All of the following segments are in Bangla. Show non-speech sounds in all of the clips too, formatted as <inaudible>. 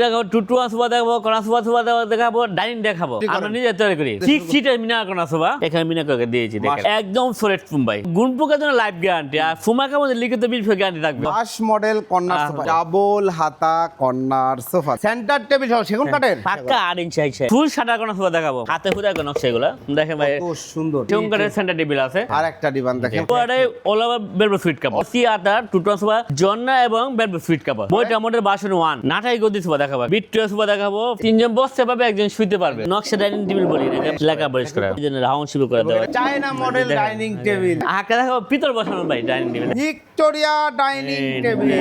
দেখাবো টুটুয়া সোফা দেখাবো কড়া সোফা সোফা দেখাবো ডাইনিং দেখাবো। আমরা নিজে তৈরি করি। সিক্স সিটের মিনা কড়া সোফা এখানে মিনা করে দিয়েছি একদম সলিড ফুম্বাই গুণপোকার জন্য লাইফ গ্যারান্টি আর ফুমাকার মধ্যে লিখিত বিল গ্যারান্টি থাকবে। বাস মডেল কর্নার সোফা ডাবল হাতা কর্নার সোফা সেন্টার টেবিল সহ সেগুন কাঠের? পাক্কা আট ইঞ্চি হাইট ফুল সাদা কড়া সোফা দেখাবো। হাতে ফুদা কোনো সেগুলো দেখেন ভাই সুন্দর। সেন্টার টেবিল আছে। আর একটা ডিবান দেখেন। পরে অল ওভার বেলবো সুইট কাপড় সি আতা টুটুয়া সোফা জন্না এবং বেলবো সুইট কাপড় বইটা মোটর বাসন ওয়ান নাটাই গদি সোফা দেখাবো। বিট্রিয়া সোফা দেখাবো। তিনজন বসতে পারবে একজন শুইতে পারবে। নকশা ডাইনিং টেবিল বলি লেখা পরিষ্কার। করা এই জন্য রাউন্ড করে দেওয়া। China model dining table. আঁকা দেখাবো পিতল বসানো ভাই dining table. Victoria dining table.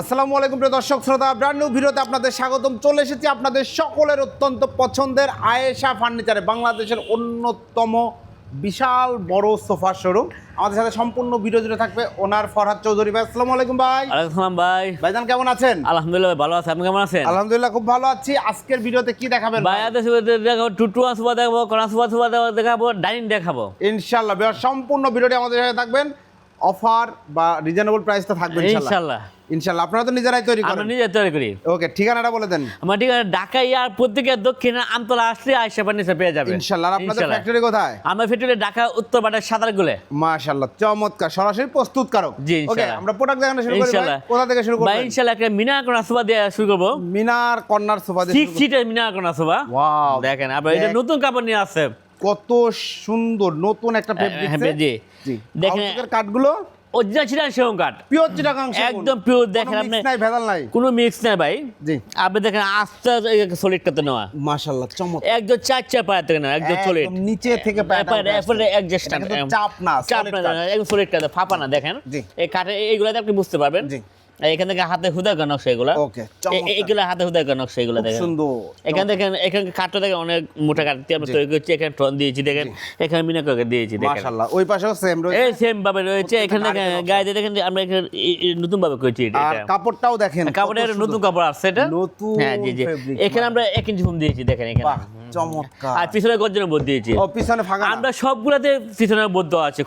আসসালামু আলাইকুম প্রিয় দর্শক শ্রোতা ব্র্যান্ড নিউ ভিডিওতে আপনাদের স্বাগতম। চলে এসেছি আপনাদের সকলের অত্যন্ত পছন্দের আয়েশা ফার্নিচারে বাংলাদেশের অন্যতম বিশাল বড় সোফা শোরুম। আমাদের সাথে সম্পূর্ণ ভিডিও জুড়ে থাকবে ওনার ফরহাদ চৌধুরী ভাই। আসসালামু আলাইকুম ভাই। আলাইকুম ভাই। ভাইজান কেমন আছেন? আলহামদুলিল্লাহ ভালো আছে। আপনি কেমন আছেন? আলহামদুলিল্লাহ খুব ভালো আছি। আজকের ভিডিওতে কি দেখাবেন ভাই? আজকে সুবা দেখাবো টুটুয়া সোফা দেখাবো কড়া সোফা সোফা দেখাবো ডাইনিং দেখাবো। ইনশাআল্লাহ সম্পূর্ণ ভিডিওটি আমাদের সাথে থাকবেন। অফার বা রিজনেবল প্রাইস তো থাকবে ইনশাল্লাহ। ইনশাল্লাহ। আপনারা তো নিজেরাই তৈরি আমরা করেন নিজে তৈরি করি। ওকে ঠিকানাটা বলে দেন। আমার ঠিক আছে ঢাকা ইয়ার প্রত্যেকের দক্ষিণে আমতলা আসলে আয়সা পেয়ে আর আপনাদের ফ্যাক্টরি কোথায়? আমার ফ্যাক্টরি ঢাকা উত্তর বাটার সাঁতার গুলে। মাশাআল্লাহ চমৎকার সরাসরি প্রস্তুতকারক জি, ওকে আমরা প্রোডাক্ট দেখানো শুরু করি ভাই। কোথা থেকে শুরু ভাই করবেন? ইনশাল্লাহ একটা মিনা সোফা দিয়ে শুরু করব। মিনার কর্নার সোফা দিয়ে সিটের মিনা কোনা সোফা। ওয়াও দেখেন আবার এটা নতুন কাপড় নিয়ে আসছে। কত সুন্দর নতুন একটা ফেব্রিক হ্যাঁ, জি। জি। দেখেন কাঠগুলো? অরিজিনাল ছিলেন সেরকম কাঠ। পিওর সেগুন। একদম pure দেখেন আপনি- নাই ভেজাল নাই। কোনো মিক্স নেই ভাই। জি। আপনি দেখেন আস্তে সলিড করতে নেওয়া। মাশাআল্লাহ চমৎকার। একদম চার পায়ের থেকে নেওয়া একদম সলিড একদম নিচে থেকে উঠে আসছে। অ্যাডজাস্ট চাপ না চাপ না একদম সলিড ফাঁপা না দেখেন। এই কাঠে এইগুলাতে আপনি বুঝতে পারবেন। জি। এখান থেকে হাতে হুদা কেন এগুলো। হাতে হুদা কেন দেখেন। সুন্দর এখান থেকে এখানে কাঠটা দেখেন অনেক মোটা কাঠ। দিয়ে আমরা তৈরি করছি এখানে টন দিয়েছি দেখেন। এখানে মিনা করে দিয়েছি দেখেন। মাশাআল্লাহ ওই পাশেও সেম রয়েছে। এই সেম ভাবে রয়েছে এখানে গায়ে দিয়ে দেখেন আমরা এখানে নতুন ভাবে করছি এটা। আর কাপড়টাও দেখেন কাপড়ের। নতুন কাপড় আসছে এটা। নতুন হ্যাঁ জি জি। এখানে আমরা এক ইঞ্চি ফোম দিয়েছি দেখেন এখানে। চমৎকার। আর পিছনে গর্জনের বোধ দিয়েছি। ও পিছনে ফাঁকা আমরা সবগুলাতে পিছনের বোধ দেওয়া আছে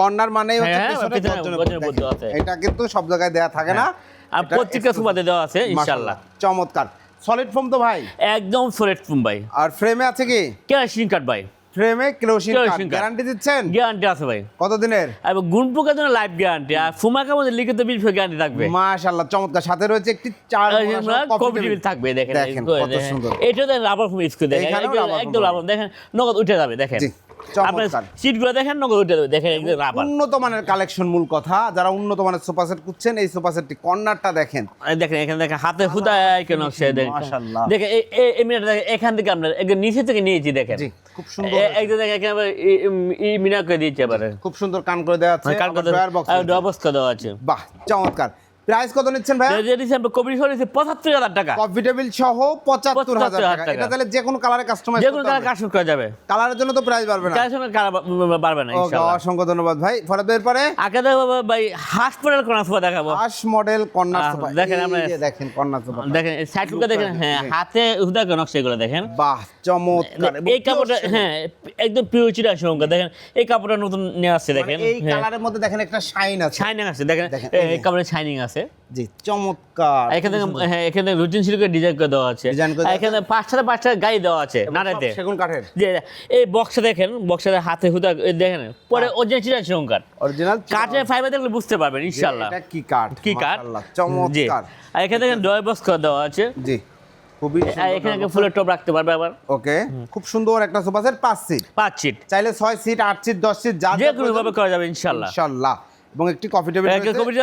কর্নার মানেই হচ্ছে হ্যাঁ, পিছনে গর্জনের বোর্ড দেওয়া আছে। এটা কিন্তু সব জায়গায় দেয়া থাকে না। আর পত্রিকা প্রত্যেকটা সুবাদে দেওয়া আছে ইনশাআল্লাহ। চমৎকার। সলিড ফোম তো ভাই? একদম সলিড ভাই। আর ফ্রেমে আছে কি? কেরাসিন কাট ভাই? ফ্রেমে কেরোসিন গ্যারান্টি দিচ্ছেন? গ্যারান্টি আছে ভাই। কত দিনের আর গুণ পোকার জন্য লাইফ গ্যারান্টি আর ফুমাকে মধ্যে লিখিত বিল গ্যারান্টি থাকবে। মাশাআল্লাহ চমৎকার। সাথে রয়েছে একটি চার কপি বিল থাকবে দেখেন দেখেন কত সুন্দর। এটা রাবার ফুম ইউজ করে দেখেন একদম- রাবার দেখেন নগদ উঠে যাবে দেখেন। সিটগুলো দেখেন নগদ উঠে দেখেন রাবার উন্নত মানের কালেকশন মূল কথা যারা উন্নত মানের সোফা সেট খুঁজছেন এই সোফা সেটটি কর্নারটা দেখেন। দেখেন এখানে দেখেন হাতে হুদায় কেন সে দেখেন। মাশাআল্লাহ। দেখেন এই- এই- এই মিনারটা এখান থেকে আমরা একদম নিচে থেকে নিয়েছি দেখেন। খুব সুন্দর। একদম দেখেন এখানে করে দিয়েছে খুব সুন্দর কান করে দেওয়া আছে কার কথা ড্রয়ার বক্স অবস্থা দেওয়া আছে। বাহ চমৎকার। প্রাইস কত নিচ্ছেন ভাই কবি সরেছে পঁচাত্তর হাজার টাকা। কফি টেবিল সহ পঁচাত্তর হাজার 75,000 টাকা। এটা তাহলে যে কোনো কালারে কাস্টমাইজ যে কোনো কালার কাস্টম করা যাবে। কালারের জন্য তো প্রাইস বাড়বে না। কালার সঙ্গে কালার পারবে না ইনশাআল্লাহ। অসংখ্য ধন্যবাদ ভাই। ফরাদ ভাইয়ের পরে আগে দেখো ভাই হাসপাতাল কোন সোফা দেখাবো। আশ মডেল সোফা। দেখেন আমরা- যে দেখেন কর্নার সোফা। দেখেন সাইড লুকে দেখেন হ্যাঁ হাতে হুদা কেন সেগুলো দেখেন। বাহ চমৎকার। এই কাপড়টা হ্যাঁ একদম পিওর চিরা সঙ্গে দেখেন। এই কাপড়টা নতুন নিয়ে আসছে মানে দেখেন এই কালারের মধ্যে দেখেন একটা শাইন আছে। শাইনিং আছে দেখেন। এই কাপড়ের শাইনিং আছে। জি চমৎকার এখানে হ্যাঁ এখানে রুটিন সিল্কের ডিজাইন করে দেওয়া আছে। এখানে পাঁচটা পাঁচটা গাড়ি দেওয়া আছে নাড়াতে সেগুন কাঠের। যে এই দেখেন বক্সের হাতে হুদা দেখেন। পরে অরিজিনাল অরিজিনাল কাঠের ফাইবার দেখলে বুঝতে পারবেন ইনশাআল্লাহ। এটা কি কাঠ? কি কাঠ? জি। চমৎকার। আর এখানে দেখেন ডয় বক্স করে দেওয়া আছে। জি খুবই এখানে ফুলের টপ রাখতে পারবে আবার। ওকে খুব সুন্দর একটা সোফা সেট পাঁচ সিট পাঁচ সিট চাইলে ছয় সিট আট সিট দশ সিট যা যে ভাবে করা যাবে ইনশাআল্লাহ। ইনশাআল্লাহ। এবং একটি কফি টেবিল একটা কবির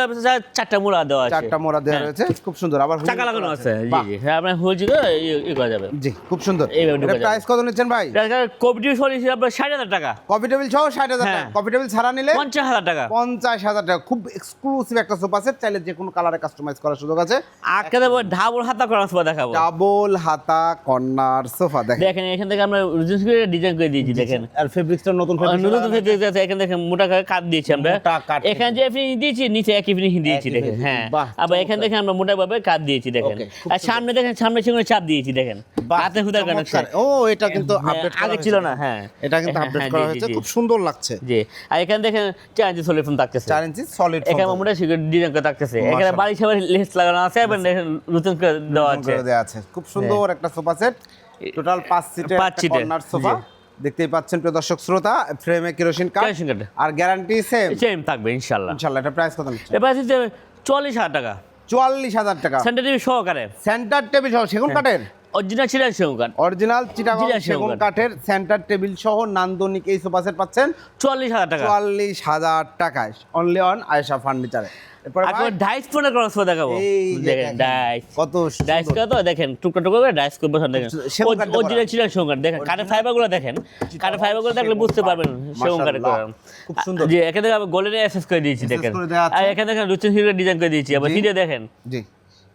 চারটা মোড়া দেওয়া আছে। চারটা মোড়া দেওয়া হ্যাঁ। রয়েছে খুব সুন্দর। আবার চাকা লাগানো আছে। জি জি হ্যাঁ আপনার হুলজি করে ই করা যাবে। জি খুব সুন্দর। এটা প্রাইস কত নিচ্ছেন ভাই? কবিটি সরিয়েছি আপনার ষাট হাজার টাকা। কফি টেবিল সহ ষাট হাজার হ্যাঁ। টাকা কফি টেবিল ছাড়া নিলে পঞ্চাশ হাজার টাকা। পঞ্চাশ হাজার টাকা। খুব এক্সক্লুসিভ একটা সোফা সেট চাইলে যে কোনো কালারে কাস্টমাইজ করার সুযোগ আছে। আটকে দেবো ঢাবুর হাতা করা সোফা দেখাবো। ডাবল হাতা কর্নার সোফা দেখেন। দেখেন এখান থেকে আমরা রিজেন্স করে ডিজাইন করে দিয়েছি দেখেন। আর ফেব্রিক্সটা নতুন নতুন fabric আছে, এখানে দেখেন মোটা করে কাঠ দিয়েছি আমরা। মোটা কাঠ এখানে যে ফিনিশিং দিয়েছি নিচে একই ফিনিশিং দিয়েছি দেখেন হ্যাঁ। আবার এখানে দেখেন আমরা মোটাভাবে কাজ দিয়েছি দেখেন। আর সামনে দেখেন সামনে সেখানে চাপ দিয়েছি দেখেন। হাতে হুদার। কানেকশন ও এটা কিন্তু হ্যাঁ, আপডেট আগে ছিল না, হ্যাঁ। এটা কিন্তু হ্যাঁ, আপডেট হ্যাঁ, করা হয়েছে খুব সুন্দর লাগছে। জি আর এখানে দেখেন চার ইঞ্চি সোলার ফোন থাকতেছে চার ইঞ্চি সলিড এখানে মোটা ডিজাইন করে থাকতেছে এখানে বাড়ি সবার লেস লাগানো আছে এবং দেখেন নতুন করে দেওয়া আছে। খুব সুন্দর একটা সোফা সেট টোটাল পাঁচ সিটের, কর্নার সোফা দেখতেই পাচ্ছেন প্রিয় দর্শক শ্রোতা ফ্রেমে কেরোসিন কাঠ কেরোসিন কাঠ। আর গ্যারান্টি সেম সেম থাকবে ইনশাল্লাহ। ইনশাআল্লাহ এটা প্রাইস কত নিচ্ছে এবার হচ্ছে চল্লিশ হাজার টাকা। চুয়াল্লিশ হাজার টাকা। সেন্টার টিভি সহকারে। সেন্টার টেবিল সহ সেগুন কাঠের? অরিজিনাল ছিল সেগুন অরিজিনাল চিটাগং চিটাগং সেগুন কাঠ। কাঠের সেন্টার টেবিল সহ নান্দনিক এই সোফা সেট পাচ্ছেন চল্লিশ হাজার টাকা। চুয়াল্লিশ হাজার টাকায়। অনলি অন আয়েশা ফার্নিচারে ক্রস করে দেখাবো। দেখেন দেখেন, ডাইস কত ডাইস সুন্দর। করে তো দেখেন টুকরো টুকরো করে ডাইস করে দেখেন। সেগুন কাঠে করা। অরিজিনাল ছিল সেগুন দেখেন কাঠের ফাইবার দেখেন। কাঠের ফাইবার দেখলে বুঝতে পারবেন সেগুন কাঠে মাশাআল্লাহ, করা খুব সুন্দর। জি এখানে দেখেন গোল্ডেন এসএস করে দিয়েছি দেখেন। আর এখানে দেখেন ডিজাইন করে দিয়েছি। আবার। দেখেন। জি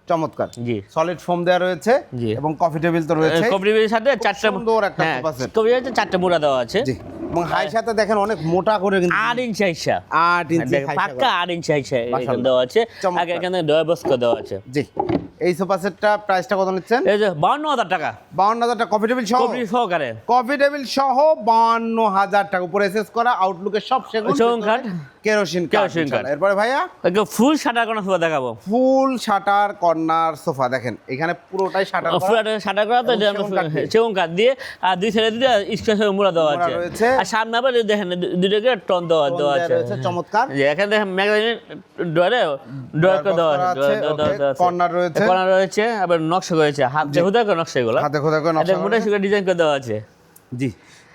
চমৎকার। জি। সলিড ফোম দেওয়া রয়েছে এবং কফি টেবিল তো রয়েছে। কবরিবের সাথে চারটা সুন্দর একটা হ্যাঁ। কবরিবের চারটা মোড়া দেওয়া আছে। জি। এবং হাই দেখেন অনেক মোটা করে কিন্তু আট ইঞ্চি আইসা আট ইঞ্চি দেখেন, high পাক্কা আট ইঞ্চি আইসা এখানে দেওয়া আছে। আগে এখানে ডয় বক্স করে দেওয়া আছে। জি। এই সোফা সেটটা প্রাইসটা কত নিচ্ছেন? এই যে বাউন্ন হাজার টাকা। বাউন্ন হাজার টাকা। কফি টেবিল সহ? কবরি সহকারে। কফি টেবিল সহ বাউন্ন হাজার টাকা। উপরে এসএস করা আউটলুকের সব সেগুন সেগুন কাঠ। কেরোসিন কেরোসিন কাঠ। এরপরে ভাইয়া? একদম ফুল সাদা কোনো সোফা দেখাবো। Full shutter corner sofa. দেখেন এখানে পুরোটাই শাটার ফুল সাদা করা তো সেগুন কাঠ দিয়ে। দিয়ে আর দুই সাইডে দুটো স্কোয়ার মোড়া দেওয়া আছে। আর সামনে আবার দেখেন দুটোকে টন দেওয়া দেওয়া আছে। চমৎকার। এখানে দেখেন ম্যাগাজিন ডোরে ডোর করে দেওয়া করা আছে আছে, ডোর okay, দেওয়া আছে। corner রয়েছে। কর্নার রয়েছে আবার নকশা রয়েছে হাতে খোদা করে নকশা এগুলো। হাতে খোদা করে নকশা মোটা সুগার ডিজাইন করে দেওয়া আছে। জি।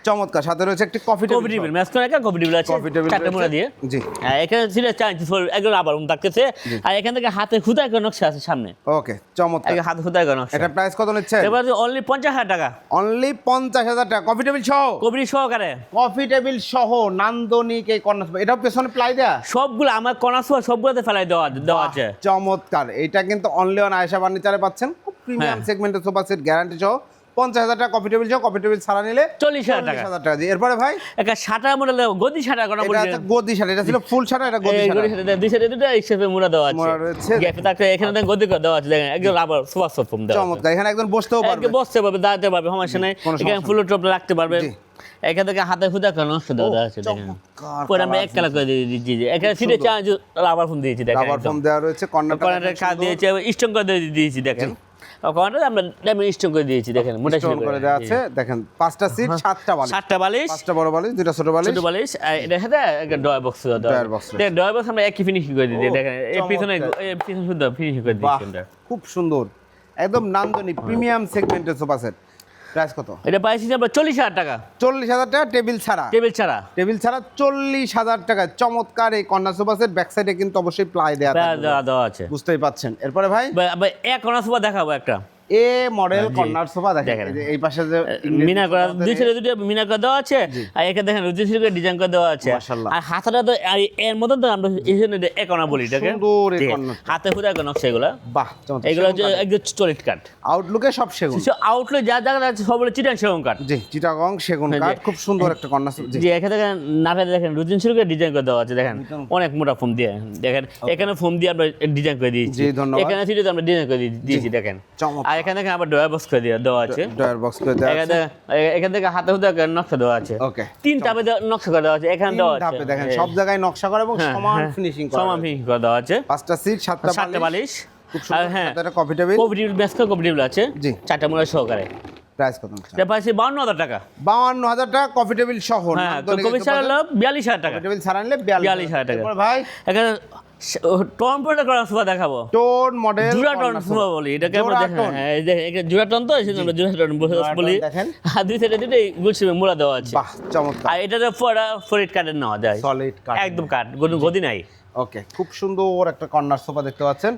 চমৎকার। সাথে রয়েছে একটি কফি কফি টেবিল ম্যাচ করে একটা কফি টেবিল আছে কফি টেবিল চারটে মোড়া দিয়ে। জি। আর এখানে ছিল চার ইঞ্চি ফুল একদম আবার থাকতেছে আর এখান থেকে হাতে খুদাই করে নকশা আছে সামনে। ওকে চমৎকার। হাতে খুদাই করে নকশা। এটা প্রাইস কত নিচ্ছে এবার অনলি পঞ্চাশ হাজার টাকা। অনলি পঞ্চাশ হাজার টাকা। কফি টেবিল সহ? কবরি সহকারে। কফি টেবিল সহ নান্দনিক এই কর্নার এটাও পেছনে প্লাই দেয়া? সবগুলো আমার সময় সবগুলোতে ফেলাই দেওয়া দেওয়া আছে। চমৎকার। এটা কিন্তু অনলি অন আয়েশা ফার্নিচারে পাচ্ছেন। প্রিমিয়াম হ্যাঁ। সেগমেন্টের সোফা সেট গ্যারান্টি সহ। পঞ্চাশ হাজার টাকা কফি টেবিল সহ কফি টেবিল ছাড়া নিলে চল্লিশ হাজার টাকা। হাজার এরপরে ভাই? একটা শাটা মডেল গদি শাটা করা এটা গদি শাড়ি এটা ছিল ফুল শাড়ি এটা গদি শাড়ি দুই সাইডে দুটো একসাথে মোড়া দেওয়া আছে। মোড়া রয়েছে। গ্যাপে থাকতে এখানে দেখেন গদি করে দেওয়া আছে দেখেন একদম আবার সুপার সফম দেওয়া চমৎকার এখানে একজন বসতেও পারবে। বসতে পারবে দাঁড়াতে পারবে সমস্যা নেই। এখানে ফুল টপ রাখতে পারবে। এখান থেকে হাতে খুদা করে নষ্ট দেওয়া আছে পরে আমরা এক কালার করে এখানে সিটে চা রাবার ফোন দিয়েছি দেখেন রাবার ফোম দেওয়া রয়েছে কর্নারটা কাজ দিয়েছি স্টোন করে দিয়ে দিয়েছি দেখেন। কর্নারে আমরা ডায়মন্ড স্টোন করে দিয়েছি দেখেন মোটা স্টোন করে দেওয়া আছে দেখেন পাঁচটা সিট সাতটা বালিশ। সাতটা বালিশ। পাঁচটা বড় বালিশ ছোট বালিশ। ছোট বালিশ এটা সাথে একটা ডয়ার বক্স ডয় রয়েছে। দেখেন ডয় বক্স আমরা একই ফিনিশিং করে ও, দেখেন এই পিছনে। এই পিছনে সুন্দর ফিনিশিং করে দিয়েছি খুব সুন্দর। একদম নান্দনিক প্রিমিয়াম সেগমেন্টের সোফা সেট প্রাইস কত? এটা প্রাইস হিসাবে চল্লিশ হাজার টাকা। চল্লিশ হাজার টাকা টেবিল ছাড়া। টেবিল ছাড়া। টেবিল ছাড়া চল্লিশ হাজার টাকা। চমৎকার এই কন্যা সোফা সেট ব্যাক সাইডে কিন্তু অবশ্যই প্লাই দেওয়া দেওয়া আছে। বুঝতেই পাচ্ছেন। এরপরে ভাই? এক কন্যা সোফা দেখাবো একটা। এ মডেল কর্নার সোফা দেখেন। এই পাশে যে মিনা করা দুই সাইডে দুটো মিনা করে দেওয়া আছে আর এখানে দেখেন রুচি সিল্কের ডিজাইন করে দেওয়া আছে। মাশাআল্লাহ। আর হাতাটা তো আর এর মধ্যে তো আমরা এই জন্য একনা বলি এটাকে। হাতে করে নকশা এগুলো। বাহ এগুলো হচ্ছে একদম চলিট কাঠ। আউটলুকে সব সেগুন। আউটলেট যা জায়গা আছে সব হলো চিটাং সেরকম কাঠ। জি চিটাগং সেগুন কাঠ খুব সুন্দর একটা কন্যা সোফা জি। এখানে দেখেন নাটে দেখেন রুচিন সিল্কের ডিজাইন করে দেওয়া আছে দেখেন। অনেক মোটা ফোম দিয়ে। দেখেন এখানে ফোম দিয়ে আমরা ডিজাইন করে দিয়েছি। জি, ধন্যবাদ। এখানে সিটে আমরা ডিজাইন করে দিয়ে- দিয়েছি দেখেন। চমৎকার। আর এখানে আবার ডয়ার বক্স করে দেওয়া দেওয়া আছে। ডয়ার বক্স করে দেওয়া আছে। এখান থেকে হাতে করে নকশা দেওয়া আছে। ওকে। তিন ধাপে নকশা করে দেওয়া আছে এখানে দেওয়া আছে। ধাপে দেখেন হ্যাঁ। সব জায়গায় নকশা করা এবং হ্যাঁ, সমান হ্যাঁ, ফিনিশিং করা সমান ফিনিশিং করে দেওয়া আছে। পাঁচটা সিট সাতটা সাতটা বালিশ। আর হ্যাঁ সাথে একটা কফি টেবিল ব্যস্ত কবিটিভ আছে। জি। চারটা মূল্য সহকারে। প্রাইস কত এটা বাউন্ন হাজার টাকা। বাউন্ন হাজার টাকা কফি টেবিল সহ। হ্যাঁ ছাড়া বিয়াল্লিশ হাজার টাকা। ছাড়া নিলে বিয়াল্লিশ হাজার টাকা। ভাই? এখানে টন পরে করা সোফা দেখাবো। টোন মডেল সোফা বলি এটাকে আমরা দেখেন হ্যাঁ দেখেন তো আমরা বলি। আর দুই সাইডে মোড়া দেওয়া আছে। বাহ চমৎকার। আর ফরিট নেওয়া সলিড একদম কোনো গদি নাই। ওকে খুব সুন্দর একটা কর্নার সোফা দেখতে পাচ্ছেন।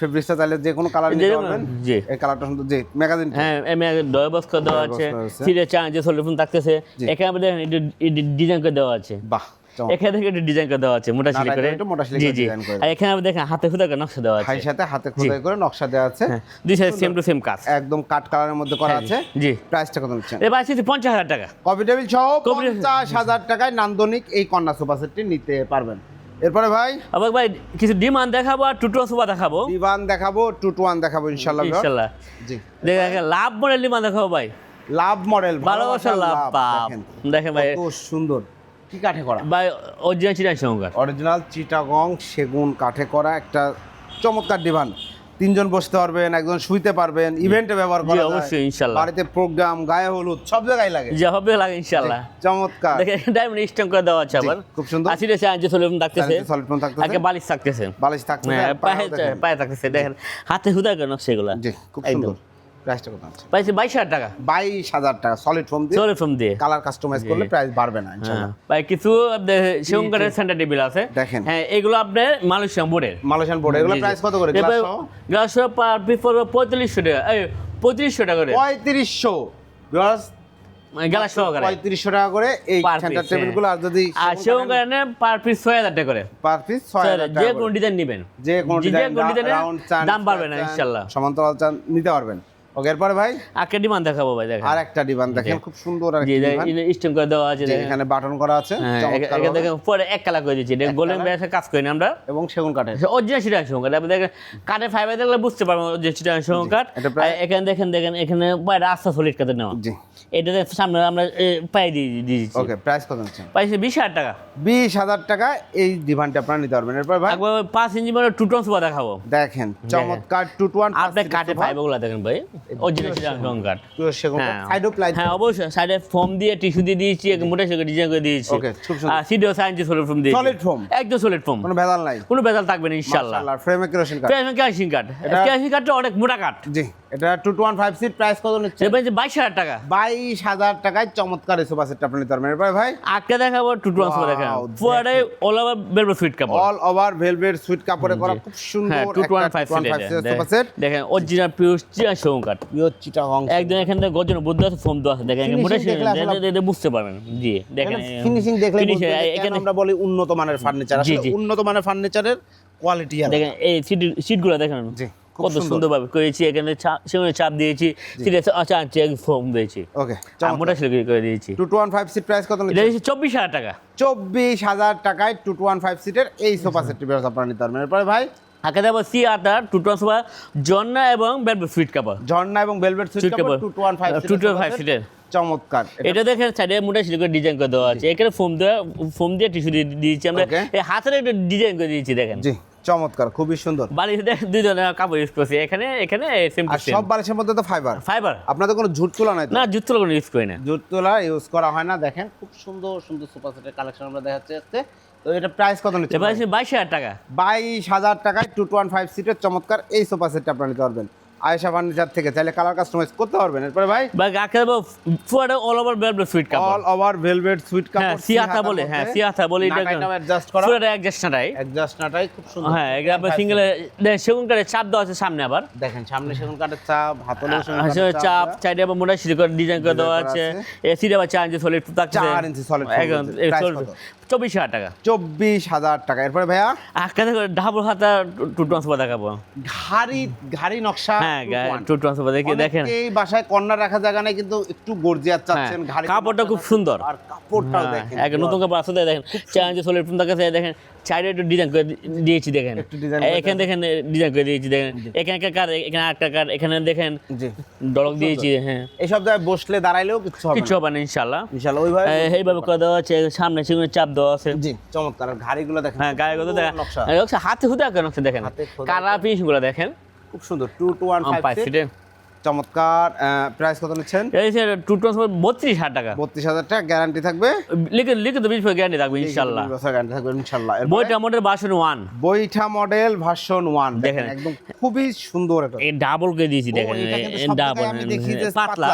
ফেব্রিক্সটা চাইলে যে কোনো কালার নিতে পারবেন। জি। এই কালারটা সুন্দর জি ম্যাগাজিন হ্যাঁ এমনি ডয় বক্স করে দেওয়া আছে। সিটে চা যে সোলার ফোন থাকতেছে। এখানে আমরা দেখেন ডিজাইন করে দেওয়া আছে। বাহ এখানে থেকে একটু ডিজাইন করে দেওয়া আছে মোটা সিলি করে। একটু মোটা সিলি করে design করে আর এখানে আমরা দেখেন হাতে খুদা করে নকশা দেওয়া আছে। হাই সাথে হাতে খোদাই করে নকশা দেওয়া আছে। হ্যাঁ, দুই সাইড সেম টু সেম কাজ। একদম কাঠ কালারের মধ্যে করা আছে। জি। প্রাইসটা কত নিচ্ছেন? এবার হাজার টাকা। কফি টেবিল সহ টাকায় নান্দনিক এই কন্যা সোফা সেটটি নিতে পারবেন। এরপরে ভাই? আবার ভাই কিছু ডিমান্ড দেখাবো আর টুটো সোফা দেখাবো। ডিভান দেখাবো টু টু ওয়ান দেখাবো ইনশাল্লাহ ভিউয়ার্স। ইনশাল্লাহ জি। দেখেন লাভ মডেল ডিমান্ড দেখাবো ভাই। লাভ মডেল ভালোবাসার লাভ দেখেন। ভাই। খুব সুন্দর। কি কাঠে করা? ভাই অরিজিনাল চিটাং সঙ্গার অরিজিনাল চিটাগং সেগুন কাঠে করা একটা চমৎকার ডিভান। তিনজন বসতে পারবেন একজন শুইতে পারবেন ইভেন্টে ব্যবহার করা যায়। অবশ্যই, ইনশাল্লাহ। বাড়িতে প্রোগ্রাম গায়ে হলুদ সব জায়গায় লাগে। যে হবে লাগে ইনশাল্লাহ। চমৎকার। দেখেন ডায়মন্ড স্ট্যাম্প করে দেওয়া আছে আবার। খুব সুন্দর। আশি রেসে আনছে সলিউম থাকতেছে। সলিড ফোন থাকতেছে। আগে বালিশ থাকতেছে। বালিশ থাকতেছে হ্যাঁ পায়ে পায়ে থাকতেছে দেখেন। হাতে হুদা কেন সেগুলা? জি খুব সুন্দর। প্রাইসটা কত আছে? পাইছে বাইশ হাজার টাকা। বাইশ হাজার টাকা সলিড ফোম দিয়ে সলিউম ফোম দিয়ে। কালার কাস্টমাইজ করলে প্রাইস বাড়বে না ইনশাল্লাহ। হ্যাঁ ভাই কিছু সেন্টার টেবিল আছে। দেখেন। হ্যাঁ এগুলো আপনার মালয়েশিয়ান বোর্ডের মালয়েশিয়ান বোর্ড এগুলো প্রাইস কত করে? গ্লাস? গ্লাস পার পিস পড়বে পঁয়তাল্লিশশো টাকা। এই পঁয়ত্রিশশো টাকা করে। পঁয়ত্রিশশো। গ্লাস মানে সহকারে। পঁয়ত্রিশশো টাকা করে এই সেন্টার piece, আর যদি আর সেগুনকারের পার পিস ছয় হাজার টাকা করে। পার পিস ছয় ছয় হাজার হাজার, যে। ডিজাইন নেবেন। কোনো ডিজাইন দাম বাড়বে না, ইনশাল্লাহ। সমান্তরাল চান নিতে পারবেন। ওকে এরপরে ভাই? আগে ডিমান্ড দেখাবো ভাই দেখেন। আর একটা ডিভান দেখেন। খুব সুন্দর আর স্টেম করে দেওয়া আছে এখানে বাটন করা আছে হ্যাঁ এখানে দেখেন পরে এক কালার করে দিচ্ছি গোল্ডেন colour? ব্যাসে কাজ করি আমরা। এবং সেগুন কাঠের। অরিজিনাল সিটাং সহকার আপনি দেখেন কাঠের ফাইবার দেখলে বুঝতে পারব যে সিটাং সহকার এটা এখানে দেখেন দেখেন এখানে বাইরে আস্থা সলিড কাঠের নেওয়া। জি। এটা সামনে আমরা পায়ে দিয়ে দিয়েছি। ওকে প্রাইস কত নিচ্ছেন পাইছে বিশ হাজার টাকা। বিশ হাজার টাকা এই ডিভানটা আপনারা নিতে পারবেন। এরপর ভাই? একবার পাঁচ ইঞ্চি মানে টু টন সোফা দেখাবো। দেখেন চমৎকার টু টু ওয়ান আপনি কাঠের ফাইবারগুলো দেখেন ভাই। অরিজিনাল সিটাং সহকার সেগুন হ্যাঁ। সাইড অফ লাইট হ্যাঁ অবশ্যই। সাইডে ফোম দিয়ে টিস্যু দিয়ে দিয়েছি মোটা সঙ্গে ডিজাইন করে দিয়েছি। Okay, খুব সুন্দর। আর সিডিও সাইন্সি সলিড ফোম দিয়েছি। Solid foam? একদম সলিড ফোম কোনো ভেজাল নাই? কোনো বেজাল থাকবে না ইনশাল্লাহ ফ্রেমে কেরোসিন কাঠ ক্যাশিং কার্ড এটা- ক্যাশিং কার্ডটা অনেক মোটা কাঠ জি এটা two two one five seat price কত নিচ্ছে? সেটা হচ্ছে বাইশ হাজার টাকা। বাইশ হাজার টাকায় চমৎকার এই সোফা সেটটা আপনি নিতে পারবেন। এরপর ভাই? আটকে দেখাবো টু টু ওয়ান দেখাবো Wow, অল ওভার সুইট কাপড়। অল ওভার ভেলভেট সুইট কাপড়ে করা খুব সুন্দর হ্যাঁ two two one five sofa set. দেখেন অরিজিনাল চিয়া কাঠ পিওর চিটাগং। একদম এখান থেকে গর্জন বুদ্ধ আছে ফোম দেওয়া আছে দেখেন মোটা দেখে বুঝতে পারবেন। জি দেখেন ফিনিশিং দেখলে এখানে আমরা বলি উন্নত মানের ফার্নিচার আসলে। উন্নত মানের ফার্নিচারের কোয়ালিটি দেখেন এই সিট সিটগুলো দেখেন। জি, কত সুন্দর। সুন্দরভাবে করেছি এখানে সেখানে চাপ দিয়েছি সিটে আচ্ছা আচ্ছা ফোম দিয়েছি। ওকে মোটা সিট করে দিয়েছি। Two two one five seat price কত এটা হচ্ছে চব্বিশ হাজার টাকা। চব্বিশ হাজার টাকায় টু টু ওয়ান ফাইভ সিটের এই সোফা সেটটি বেরোস আপনারা নিতে পারবেন। এরপরে ভাই দেবো সি আটার টু টন সোফা জন্না এবং বেলবো সুইট কাপড় ঝর্ণা এবং ভেলভেট সুইট সুইট কাপড় কাপড় two two five two two five সিটের চমৎকার। এটা দেখেন সাইডে মোটা করে ডিজাইন করে দেওয়া আছে। এখানে ফোম দেওয়া ফোম দিয়ে টিস্যু দিয়ে দিয়েছি আমরা। এই হাতের একটা ডিজাইন করে দিয়েছি দেখেন। জি চমৎকার খুবই সুন্দর। বাড়িতে দেখেন দুই ধরনের কাপড় ইউজ করছি। এখানে এখানে সেম আর সব বালিশের মধ্যে তো ফাইবার ফাইবার আপনাদের কোনো ঝুট তোলা নাই? না জুতো কোনো ইউজ করি না। জুট তোলা ইউজ করা হয় না। দেখেন খুব সুন্দর সুন্দর সোফা সেটের কালেকশন আমরা দেখাচ্ছি তো এটা প্রাইস কত নিচ্ছে এবার বাইশ হাজার টাকা। বাইশ হাজার টাকায় টু টু ওয়ান ফাইভ সিটের চমৎকার এই সোফা সেটটা আপনারা নিতে পারবেন। আয়েশা ফার্নিচার থেকে চাইলে কালার কাস্টমাইজ করতে পারবেন। এরপরে ভাই? বা আগে দেবো ফুয়ারে অল ওভার বেলবো সুইট কাপড়। অল ওভার ভেলভেট সুইট হ্যাঁ সিয়াথা বলে হ্যাঁ সিয়াথা বলে এটা অ্যাডজাস্ট করা। ফুয়ারে অ্যাডজাস্ট নাটাই। অ্যাডজাস্ট নাটাই খুব সুন্দর। হ্যাঁ এগুলো আপনার সিঙ্গেল সেগুন কাঠের চাপ দেওয়া আছে সামনে আবার। দেখেন সামনে সেগুন কাঠের চাপ হাতলেও সেগুন চাপ চাইডে আবার মোটা করে ডিজাইন করে দেওয়া আছে। আছে। এ সিটে আবার চার ইঞ্চি সলিড থাকছে চার ইঞ্চি foam একদম? চব্বিশ হাজার টাকা। চব্বিশ হাজার টাকা। এরপরে ভাইয়া? আজকে দেখো ডাবল হাতা টু ট্রান্সফার দেখাবো। ঘাড়ি ঘাড়ি নকশা হ্যাঁ টু ট্রান্সফার দেখে দেখেন। এই বাসায় কন্যা রাখা জায়গা নাই কিন্তু একটু গর্জিয়ার চাচ্ছেন হ্যাঁ, ঘাড়ি কাপড়টা খুব সুন্দর। আর কাপড়টা হ্যাঁ, দেখেন নতুন কাপড় আসতে দেখেন চার সোলের ফোন দেখেন একটু ডিজাইন করে দিয়েছি দেখেন। করে এখানে দেখেন ডিজাইন করে দিয়েছি দেখেন। এখানে একটা কার এখানে কার এখানে দেখেন ডলক দিয়েছি হ্যাঁ। এইসব জায়গায় বসলে দাঁড়াইলেও কিছু হবে কিচ্ছু না। হবে না ইনশাল্লাহ ইনশাআল্লাহ। ওইভাবে এইভাবে করে দেওয়া আছে সামনে সেগুলো চাপ দেওয়া আছে। জি চমৎকার। আর ঘাড়িগুলো দেখেন হ্যাঁ সুন্দর দেখেন। নকশা। হাতে হুদা হচ্ছে দেখেন। হাতে খোদা কালার ফিনিশিংগুলো দেখেন। খুব সুন্দর। টু টু ওয়ান ফাইভ চমৎকার প্রাইস কত নিচ্ছেন? যে টু ট্রান্সফার বত্রিশ হাজার টাকা। বত্রিশ হাজার টাকা গ্যারান্টি থাকবে? লিখিত লিখিত বিশ গ্যারান্টি থাকবে ইনশাল্লাহ। গ্যারান্টি থাকবে ইনশাল্লাহ। বইটা আমাদের বাসন ওয়ান বইঠা মডেল ভার্সন ওয়ান দেখেন। একদম খুবই সুন্দর এটা। এই ডাবল করে দিয়েছি দেখেন। ডাবল পাতলা।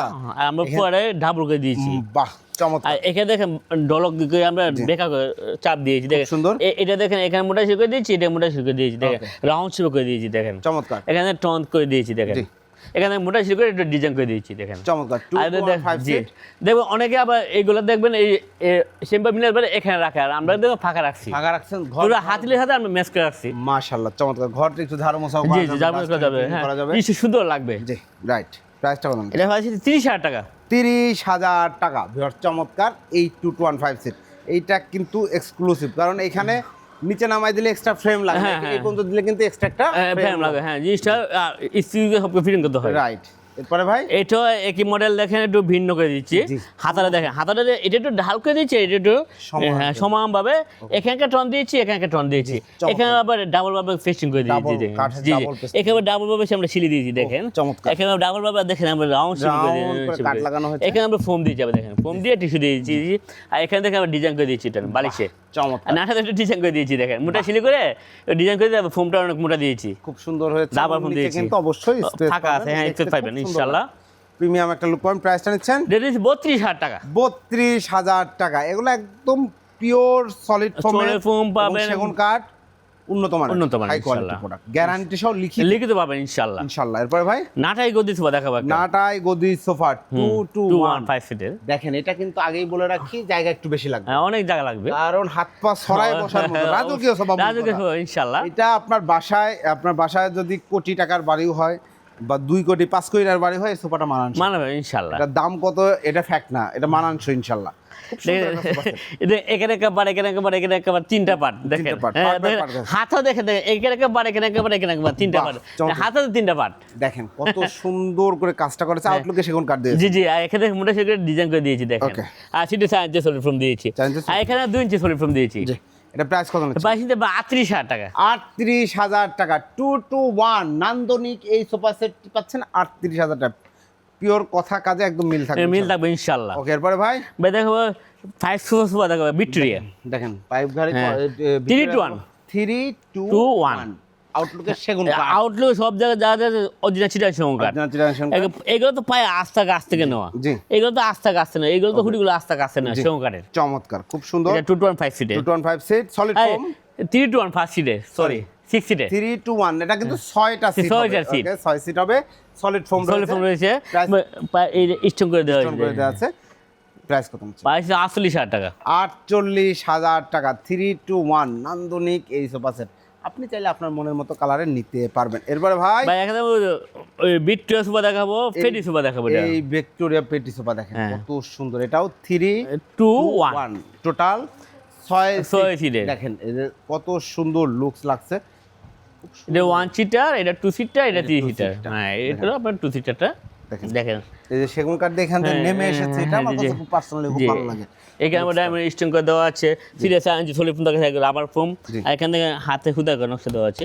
আমরা পরে ডাবল দিয়েছি। বাহ চমৎকার। এখানে দেখেন ডলক করে আমরা বেকা চাপ দিয়েছি দেখেন। সুন্দর। এটা দেখেন এখানে মোটা শুরু করে দিয়েছি এটা মোটা শুরু করে দিয়েছি দেখেন। রাউন্ড করে দিয়েছি দেখেন। চমৎকার। এখানে টন করে দিয়েছি দেখেন। এখানে মোটা শুরু করে একটু ডিজাইন করে দিয়েছি দেখেন। চমৎকার দেখবেন অনেকে আবার এইগুলো দেখবেন এই সিম্পল মিলের পরে এখানে রাখে আর আমরা দেখবেন ফাঁকা রাখছি। ফাঁকা রাখছেন ঘর হাতিলের সাথে আমরা ম্যাচ করে রাখছি। মাশাআল্লাহ চমৎকার ঘরটা একটু ধারো মশাও জি জি যার মধ্যে যাবে হ্যাঁ। করা যাবে। নিশ্চয়ই সুন্দর লাগবে। জি রাইট প্রাইসটা বলুন। এটা হয়েছে তিরিশ হাজার টাকা। তিরিশ হাজার টাকা চমৎকার এই two two one five seat এইটা কিন্তু এক্সক্লুসিভ কারণ এখানে নিচে নামাই দিলে এক্সট্রা ফ্রেম লাগে হ্যাঁ, এই হ্যাঁ। পর্যন্ত দিলে কিন্তু এক্সট্রা একটা ফ্রেম লাগে হ্যাঁ জিনিসটা ইস্ত্রি সবকে ফিটিং করতে হয়। রাইট এরপরে ভাই? এটা একই মডেল দেখেন একটু ভিন্ন করে দিচ্ছি। হাতাটা দেখেন হাতাটা এটা একটু ঢাল করে দিচ্ছি এটা একটু এখানকার টন দিয়েছি এখানকার টন দিয়েছি। এখানে আবার ডাবল ভাবে ফেস্টিং করে দিয়েছি জি এখানে ডাবল ভাবে আমরা সিলি দিয়েছি দেখেন। এখানে ডাবল ভাবে দেখেন আমরা রাউন্ড সিলি করে হয়েছে। এখানে আমরা ফোম দিয়ে যাবে দেখেন। ফোম দিয়ে টিস্যু দিয়েছি আর এখান থেকে আমরা ডিজাইন করে দিয়েছি এটা বালিশে। চমৎকার। নাটাতে একটু ডিজাইন করে দিয়েছি দেখেন। মোটা সিলি করে ডিজাইন করে দিয়ে ফোমটা অনেক মোটা দিয়েছি। খুব সুন্দর হয়েছে। Phone নিচে দিয়েছি। কিন্তু অবশ্যই ফাঁকা আছে, হ্যাঁ, পাবেন, ইনশাল্লাহ। প্রিমিয়াম একটা লুক পাবেন। প্রাইসটা নিচ্ছেন? এটা বত্রিশ হাজার টাকা। বত্রিশ হাজার টাকা। এগুলো একদম পিওর সলিড foam পাবেন। সেগুন কাঠ উন্নত মানের। উন্নত মানের, হাই কোয়ালিটি প্রোডাক্ট গ্যারান্টি সহ লিখি লিখিত পাবেন ইনশাল্লাহ ইনশাল্লাহ এরপরে ভাই? নাটাই গদি সোফা দেখাবো নাটাই গদি সোফা দেখেন এটা কিন্তু আগেই বলে রাখি জায়গা একটু বেশি লাগবে। হ্যাঁ, অনেক জায়গা লাগবে। কারণ হাত পা ছড়ায় বসার মতো। রাজকীয় সোফা রাজকীয় ইনশাল্লাহ এটা আপনার বাসায় আপনার বাসায় যদি কোটি টাকার বাড়িও হয় বা দুই কোটি পাঁচ কোটি টাকার বাড়ি হয় সোফাটা মানাবে ইনশাল্লাহ। এটার দাম কত এটা ফ্যাক্ট না এটা মানানসই ইনশাল্লাহ। এটা এখানে একটা তিনটা পাট দেখেন। part, হ্যাঁ, দেখেন। হাতও এখানে এখানে এখানে তিনটা। হাতে তিনটা কত সুন্দর করে কাজটা করেছে আউটলুকে সেগুন কাট দিয়েছে। জি জি এখানে মোটা ডিজাইন করে দিয়েছি দেখেন। Okay. আর সেটা চার ইঞ্চি সলিড ফ্রম দিয়েছি আর এখানে দুই ইঞ্চি সলিড ফ্রম দিয়েছি। এটা প্রাইস কত প্রাইস বাইশ ইঞ্চি বা আটত্রিশ হাজার টাকা। আটত্রিশ হাজার টাকা। টু টু ওয়ান নান্দনিক এই সোফা সেট পাচ্ছেন আটত্রিশ হাজার টাকা। পিওর কথা কাজে একদম মিল থাকবে মিল থাকবে ইনশাল্লাহ। ওকে এরপরে ভাই? ভাই দেখো ফাইভ সোফা সোফা দেখো ভিক্টোরিয়া দেখেন পাইপ ঘরে হ্যাঁ। Two one. Three two one one. আউটলুকের সেগুন আউটলুক সব জায়গায় যা যা অরিজিনাল সংকার কাঠ। এগুলো তো পায় আস্থা গাছ থেকে নেওয়া। জি। এগুলো তো আস্থা গাছ থেকে এগুলো তো হুডিগুলো আস্থা গাছ থেকে নেওয়া। সংকারের চমৎকার খুব সুন্দর। টু টু ওয়ান ফাইভ সিটে two one five seat solid foam three two one first সিটে সরি সিক্স সিটে থ্রি টু ওয়ান এটা কিন্তু ছয়টা সিট ছয়টা। Okay, ছয় সিট হবে। সলিড ফোম সলি ফোন রয়েছে। করে দেওয়া করে দেওয়া আছে। প্রাইস কত নিচ্ছে প্রাইস আটচল্লিশ হাজার টাকা। আটচল্লিশ হাজার টাকা। থ্রি টু ওয়ান নান্দনিক এই সোফা সেট আপনি চাইলে আপনার মনের মতো কালারের নিতে পারবেন। এরপরে ভাই? ভাই এখানে ওই- বিট্রিয়া সুপা দেখাবো ফেডি সুপা দেখাবো এই ভিক্টোরিয়া পেটি সোফা দেখেন হ্যাঁ। কত সুন্দর। এটাও থ্রি টু ওয়ান টোটাল ছয় ছয় seat। দেখেন কত সুন্দর লুকস লাগছে। এটা ওয়ান সিটার এটা টু সিটার এটা থ্রি সিটার হ্যাঁ এটা আপনার টু। সিটারটা দেখেন। দেখেন। এই যে সেগুন কাঠ দিয়ে এখান থেকে হ্যাঁ, নেমে হ্যাঁ, এসেছে হ্যাঁ, এটা আমার কাছে খুব পার্সোনালি খুব ভালো লাগে। এখানে আমার ডায়মন্ড স্টোন করে দেওয়া আছে। রাবার ফোম আর এখান থেকে হাতে করে নকশা দেওয়া আছে.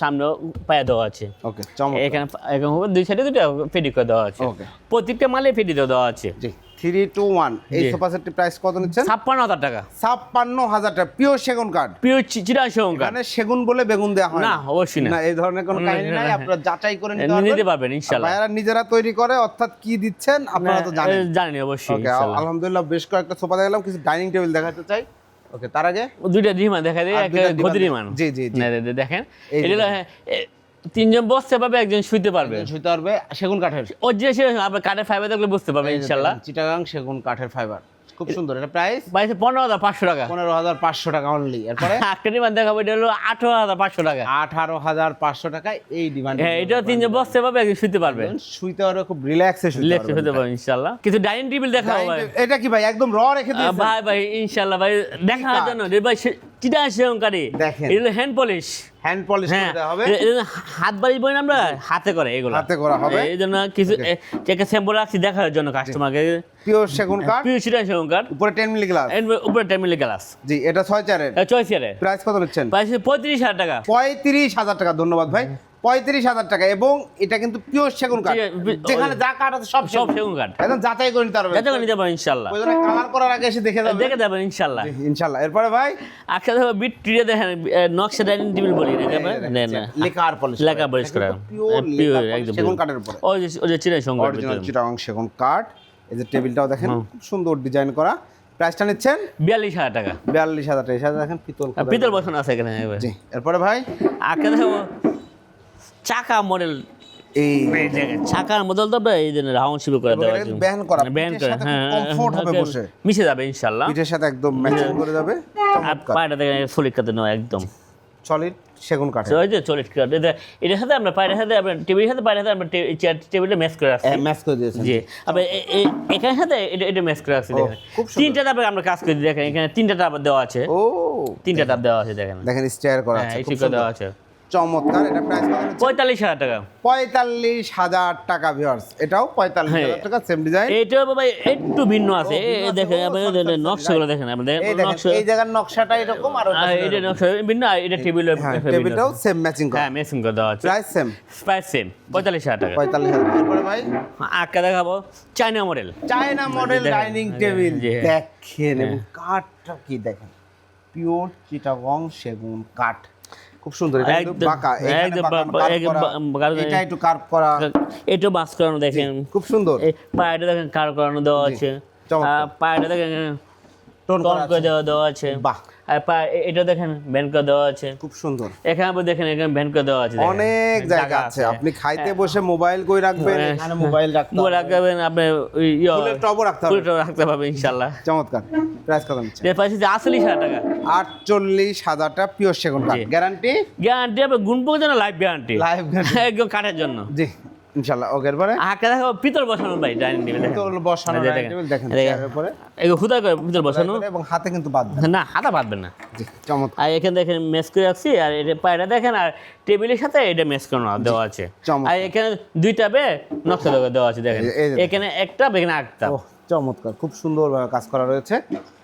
সামনে পায়ে দেওয়া আছে। ওকে এখানে এখানে দুই সাইডে দুটো ফেডি করে দেওয়া আছে. প্রত্যেকটা মালে ফেডি দেওয়া আছে। জি। থ্রি টু ওয়ান এই সোফা সেটটির প্রাইস কত নিচ্ছেন ছাপ্পান্ন হাজার টাকা ছাপ্পান্ন হাজার টাকা পিওর সেগুন কাঠ পিওর চিরা সংখ্যা মানে সেগুন বলে বেগুন দেওয়া হয় না, অবশ্যই না। এই ধরনের কোনো কাহিনী নাই আপনারা যাচাই করে নিতে পারবেন ইনশাল্লাহ ভাইয়ারা নিজেরা তৈরি করে অর্থাৎ কি দিচ্ছেন আপনারা তো জানেন জানি অবশ্যই ওকে আলহামদুলিল্লাহ বেশ কয়েকটা সোফা দেখালাম কিছু ডাইনিং টেবিল দেখাতে চাই ওকে তার আগে দুইটা ডিমান দেখা আর একটা গদি ডিমান জি, জি, দেখেন এটা হ্যাঁ, তিনজন বসতে পারবে একজন শুইতে পারবে। শুইতে পারবে সেগুন কাঠের। ওর যে সে আপনার কাঠের ফাইবার দেখলে বুঝতে পারবে ইনশাল্লাহ। চিটাগাং সেগুন কাঠের ফাইবার খুব সুন্দর এটা প্রাইস বাইশে পনেরো হাজার পাঁচশো টাকা। পনেরো হাজার পাঁচশো টাকা অনলি এরপরে? <laughs> একটা ডিমান দেখাবো এটা হলো আঠারো হাজার পাঁচশো টাকা। আঠারো হাজার পাঁচশো টাকায় এই ডিমান্ড হ্যাঁ এটাও তিনজন বসতে পারবে একজন শুইতে পারবে। শুইতে পারবে খুব রিল্যাক্সে রিল্যাক্স পারবে ইনশাল্লাহ। কিছু ডাইনিং টেবিল দেখাবো ভাই। এটা কি ভাই একদম র রেখে আহ, ভাই ভাই ইনশাল্লাহ ভাই কাঠ? জন্য। রে ভাই চিটা সেরকমকারী দেখেন। এটা হ্যান্ড পলিশ হ্যান্ড পলিশ করতে হবে। হাত আমরা হাতে করে এগুলো। হাতে করা হবে। এই জন্য কিছু চেকে স্যাম্পল রাখছি দেখার জন্য কাস্টমারকে পিওর সেগুন কাঠ পিউ সেগুন কাঠ উপরে 10 মিলি গ্লাস উপরে টাইমিলে গ্লাস জি এটা ছয় চারের 6 চারের প্রাইস কত নিচ্ছেন? প্রাইস পঁয়ত্রিশ হাজার টাকা। পঁয়ত্রিশ হাজার টাকা ধন্যবাদ ভাই। পঁয়ত্রিশ হাজার টাকা এবং এটা কিন্তু পিওর সেগুন কাঠ। যেখানে যা কাঠ আছে সব সব সেগুন। কাঠ। একদম যাচাই করে নিতে পারবেন। যাতে করে নিতে পারেন ইনশাল্লাহ। কালার করার আগে এসে দেখে যাবেন। দেখে দেবেন ইনশাল্লাহ। ইনশাল্লাহ। এরপরে ভাই? আচ্ছা দেখো বিট ট্রিয়ে দেখেন নকশা ডাইনিং টেবিল বলি না দেন না। লেখা আর পলিশ লেখা পরিষ্কার পিওর পিওর একদম সেগুন কাঠের উপরে। ওই যে ওই যে চিরাই সংকট অরিজিনাল চিটাগং সেগুন কাঠ। এই যে টেবিলটাও দেখেন খুব সুন্দর ডিজাইন করা। প্রাইসটা নিচ্ছেন? বিয়াল্লিশ হাজার টাকা। বিয়াল্লিশ হাজার টাকা। দেখেন পিতল পিতল বসানো আছে এখানে জি এরপরে ভাই? আগে দেখো চাকা মডেল এই চাকার মডেল তো এই রাউন্ড শিপ করে দেওয়া আছে ব্যান করা, ব্যান করে সাথে হ্যাঁ comfort হবে হ্যাঁ, বসে। মিশে যাবে ইনশাল্লাহ। পিঠের সাথে একদম ম্যাচিং করে যাবে আর চমৎকার। পায়টা দেখেন সলিড কাতে নেওয়া একদম। সলিড সেগুন কাঠের। ওই যে চল্লিশ কাঠ এটা এটার সাথে আমরা পায়ের সাথে টেবিলের সাথে পায়ের সাথে আমরা চেয়ার টেবিলটা ম্যাচ করে রাখছি। ম্যাচ করে দিয়েছেন। জি। আবার এ- এ- সাথে এটা এটা ম্যাচ করে রাখছি দেখেন। তিনটা টাপে আমরা কাজ করি দেখেন এখানে তিনটা টাপ দেওয়া আছে। ও তিনটা টাপ দেওয়া আছে দেখেন। দেখেন স্টেয়ার করা হ্যাঁ আছে দেওয়া আছে। চমৎকার এটা প্রাইস পঁয়তাল্লিশ হাজার টাকা। পঁয়তাল্লিশ হাজার টাকা ভিউয়ার্স এটাও পঁয়তাল্লিশ হ্যাঁ। হাজার টাকা সেম ডিজাইন এইটাও বাবা একটু ভিন্ন আছে। দেখেন আপনাদের sorry, নকশাগুলো. দেখেন এই নকশা। এই জায়গার নকশাটা এরকম আর ছিল এটা নকশা ভিন্ন এটা টেবিলের হ্যাঁ টেবিলটাও সেম ম্যাচিং করা। হ্যাঁ মেসিং করে দেওয়া আছে। প্রাইস সেম প্রাইস সেম পঁয়তাল্লিশ হাজার টাকা। পঁয়তাল্লিশ হাজার। এরপরে ভাই? আঁকা দেখাবো China model China model dining হ্যাঁ, টেবিল হ্যাঁ। দেখেন এবং কাঠটা কি দেখেন? পিওর চিটাগং সেগুন কাঠ। খুব সুন্দর এটা কিন্তু বাঁকা এটা একটু কার্ভ করা। এটা বাস করানো দেখেন। খুব সুন্দর। পায়েটা দেখেন কার করানো দেওয়া আছে। পায়েটা দেখেন টোন করে দেওয়া দেওয়া আছে। বাহ। আর পা এটা দেখেন ব্যান্ড দেওয়া আছে। খুব সুন্দর। এখানে আবার দেখেন এখানে ব্যান্ড দেওয়া আছে অনেক জায়গা আছে। আপনি খাইতে বসে মোবাইল কই রাখবেন? হ্যাঁ। এখানে মোবাইল রাখতে মোবাইল রাখবেন আপনি ওই ইয়ে ফুলের টবও রাখতে হবে। ফুলের রাখতে পারবেন ইনশাল্লাহ চমৎকার। প্রাইস কত নিচ্ছে? এর পাশে আটচল্লিশ হাজার টাকা। আটচল্লিশ হাজারটা পিওর সেগুন কাঠ গ্যারান্টি গ্যারান্টি হবে গুণ পর্যন্ত লাইফ গ্যারান্টি লাইভ একদম কাঠের জন্য। জি। ইনশাল্লাহ ওকে পরে আঁকা দেখো পিতল বসানো ভাই ডাইনিং টেবিল পিতল বসানো ডাইনিং টেবিল দেখেন, এই চেয়ারের হুদা করে পিতল বসানো। এবং হাতে কিন্তু বাদ না হাতা না। জি চমৎকার। আর এখানে দেখেন মেস করে রাখছি আর এটা পায়রা দেখেন আর টেবিলের সাথে এটা মেস করানো দেওয়া আছে। আর এখানে দুইটা বে নকশা দেওয়া- আছে দেখেন। এখানে একটা এখানে একটা চমৎকার খুব সুন্দরভাবে কাজ করা রয়েছে।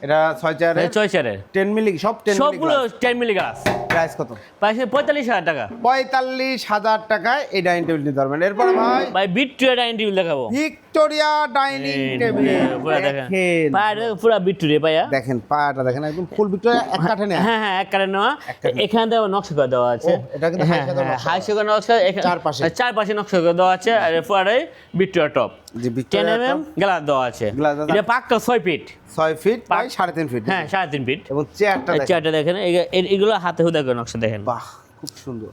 এটা ছয় চেয়ারে ছয় চারের টেন মিলি সব টেন সবগুলো টেন মিলি গাছ প্রাইস কত? প্রায় পঁয়তাল্লিশ হাজার টাকা। পঁয়তাল্লিশ হাজার টাকায় এই ডাইনিং টেবিল নিতে পারবেন। এরপরে ভাই ভাই টু ডাইনিং টেবিল দেখাবো। ভিক্টোরিয়া ডাইনিং টেবিল দেখেন। পায়রা পুরা টু পাইয়া দেখেন পায়াটা দেখেন একদম ফুল ভিক্টোরিয়া এক কাঠে নেয়। হ্যাঁ হ্যাঁ এক কারে নেওয়া। এখানে দেওয়া নকশা করে দেওয়া আছে। এটা কিন্তু হ্যাঁ নকশা। হাই সুগার নকশা এখানে- চারপাশে। চারপাশে নকশা করে দেওয়া আছে। আর এরপরে বিট্টুয়া top ten Victoria M M glass দেওয়া আছে। গ্লাস এটা পাক্কা ছয় ফিট ছয় ফিট বাই সাড়ে তিন ফিট হ্যাঁ সাড়ে তিন ফিট এবং চেয়ারটা চেয়ারটা দেখেন। এগুলো হাতে হুদা করে নকশা দেখেন। বাহ খুব সুন্দর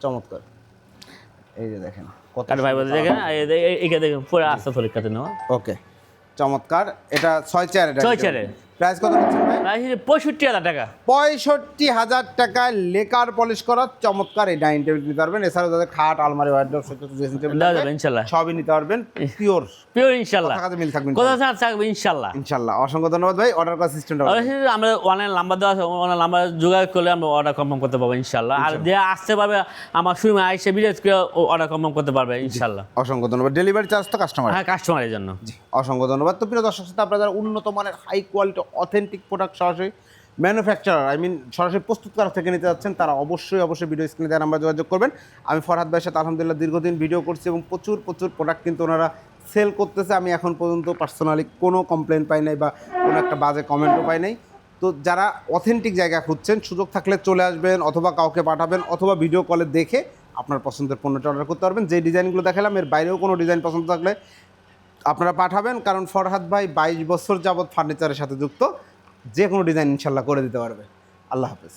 চমৎকার। এই যে দেখেন কত ভাই বলতে দেখেন আর এ- এ- দেখেন পুরো পরীক্ষাতে নেওয়া। ওকে চমৎকার। এটা ছয় চেয়ার ছয় চেয়ারের। প্রাইস কত পঁয়ষট্টি হাজার টাকা। পঁয়ষট্টি হাজার টাকায় লেকার পলিশ করা চমৎকার এই ডাইনিং টেবিল নিতে পারবেন। এছাড়াও যাদের খাট আলমারি ওয়ার্ড্রপ ড্রেসিং টেবিল ইনশাল্লাহ। সবই নিতে পারবেন। পিওর পিওর ইনশাল্লাহ। টাকাতে মিল থাকবেন কোথাও ছাড় থাকবে ইনশাল্লাহ। ইনশাল্লাহ। অসংখ্য ধন্যবাদ ভাই। অর্ডার করার সিস্টেমটা আমরা অনলাইন নাম্বার দেওয়া আছে অনলাইন নাম্বার যোগাযোগ করলে আমরা অর্ডার কনফার্ম করতে পারব ইনশাল্লাহ। আর যে আসতে পারবে আমার শুরু আইসে বিজনেস করে অর্ডার কনফার্ম করতে পারবে ইনশাল্লাহ। অসংখ্য ধন্যবাদ। ডেলিভারি চার্জ তো কাস্টমার হ্যাঁ কাস্টমারের জন্য। জি অসংখ্য ধন্যবাদ। তো প্রিয় দর্শক সাথে আপনারা যারা উন্নত মানের হাই কোয়ালিটি অথেন্টিক প্রোডাক্ট সরাসরি ম্যানুফ্যাকচারার আই মিন সরাসরি প্রস্তুত প্রস্তুতকারক থেকে নিতে যাচ্ছেন, তারা অবশ্যই অবশ্যই ভিডিও স্ক্রিনে দেওয়ার নাম্বার যোগাযোগ করবেন। আমি ফরহাদ ভাইয়ের সাথে আলহামদুলিল্লাহ দীর্ঘদিন ভিডিও করছি এবং প্রচুর প্রচুর প্রোডাক্ট কিন্তু ওনারা সেল করতেছে। আমি এখন পর্যন্ত পার্সোনালি কোনো কমপ্লেন পাই নাই বা কোনো একটা বাজে কমেন্টও পাই নাই। তো যারা অথেন্টিক জায়গা খুঁজছেন, সুযোগ থাকলে চলে আসবেন অথবা কাউকে পাঠাবেন অথবা ভিডিও কলে দেখে আপনার পছন্দের পণ্যটা অর্ডার করতে পারবেন। যে ডিজাইনগুলো দেখালাম, এর বাইরেও কোনো ডিজাইন পছন্দ থাকলে আপনারা পাঠাবেন, কারণ ফরহাদ ভাই বাইশ বছর যাবৎ ফার্নিচারের সাথে যুক্ত। যে কোনো ডিজাইন ইনশাল্লাহ করে দিতে পারবে। আল্লাহ হাফেজ।